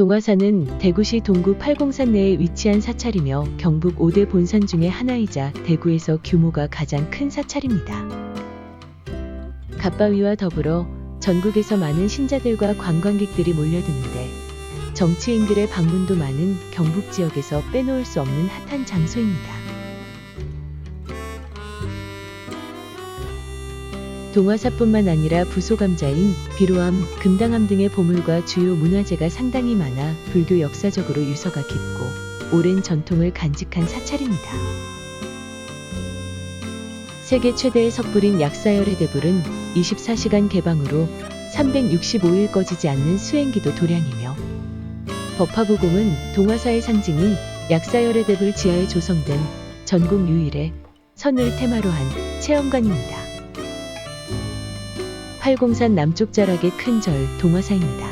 동화산은 대구시 동구 팔공산 내에 위치한 사찰이며 경북 5대 본산 중의 하나이자 대구에서 규모가 가장 큰 사찰입니다. 갓바위와 더불어 전국에서 많은 신자들과 관광객들이 몰려드는데 정치인들의 방문도 많은 경북 지역에서 빼놓을 수 없는 핫한 장소입니다. 동화사뿐만 아니라 부소감자인 비로암, 금당암 등의 보물과 주요 문화재가 상당히 많아 불교 역사적으로 유서가 깊고 오랜 전통을 간직한 사찰입니다. 세계 최대의 석불인 약사열의 대불은 24시간 개방으로 365일 꺼지지 않는 수행기도 도량이며 법화부궁은 동화사의 상징인 약사열의 대불 지하에 조성된 전국 유일의 선을 테마로 한 체험관입니다. 팔공산 남쪽 자락의 큰 절 동화사입니다.